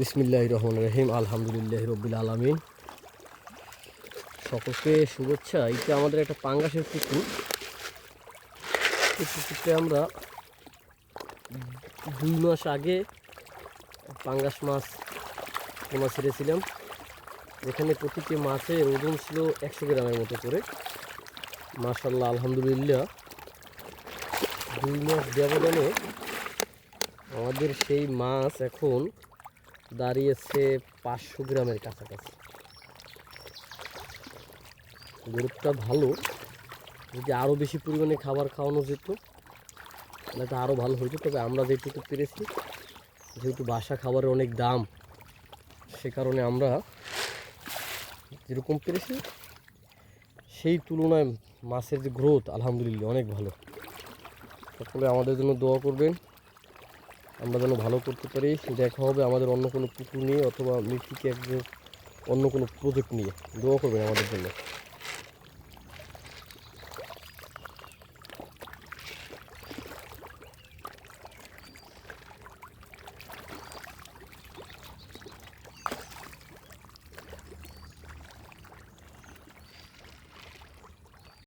বিসমিল্লাহ রহমান রহিম, আলহামদুলিল্লাহ রবিল আলমিন। সকলকে শুভেচ্ছা। এটা আমাদের একটা পাঙ্গাসের পুকুর। এই পুকুরতে আমরা দুই মাস আগে পাঙ্গাস মাছ পোনা ছেড়েছিলাম। এখানে প্রতিটি মাছের ওজন ছিল একশো গ্রামের মতো করে। মাশাল্লাহ আলহামদুলিল্লাহ। দুই মাস ব্যবধানে আমাদের সেই মাছ এখন দাঁড়িয়েছে পাঁচশো গ্রামের কাছাকাছি। গরুটা ভালো, যদি আরও বেশি পরিমাণে খাবার খাওয়ানো যেত, তাহলে তো আরও ভালো হতো। তবে আমরা যেটুকু পেরেছি, যেহেতু বাসা খাবারের অনেক দাম, সে কারণে আমরা যেরকম পেরেছি, সেই তুলনায় মাছের যে গ্রোথ আলহামদুলিল্লাহ, অনেক ভালো। সকলে আমাদের জন্য দোয়া করবেন। আমরা যেন ভালো করতে পারি, দেখা হবে আমাদের অন্য কোনো পুকুর নিয়ে অথবা মিষ্টিকে একজন অন্য কোনো প্রজেক্ট নিয়ে। দোয়া করবেন আমাদের জন্য।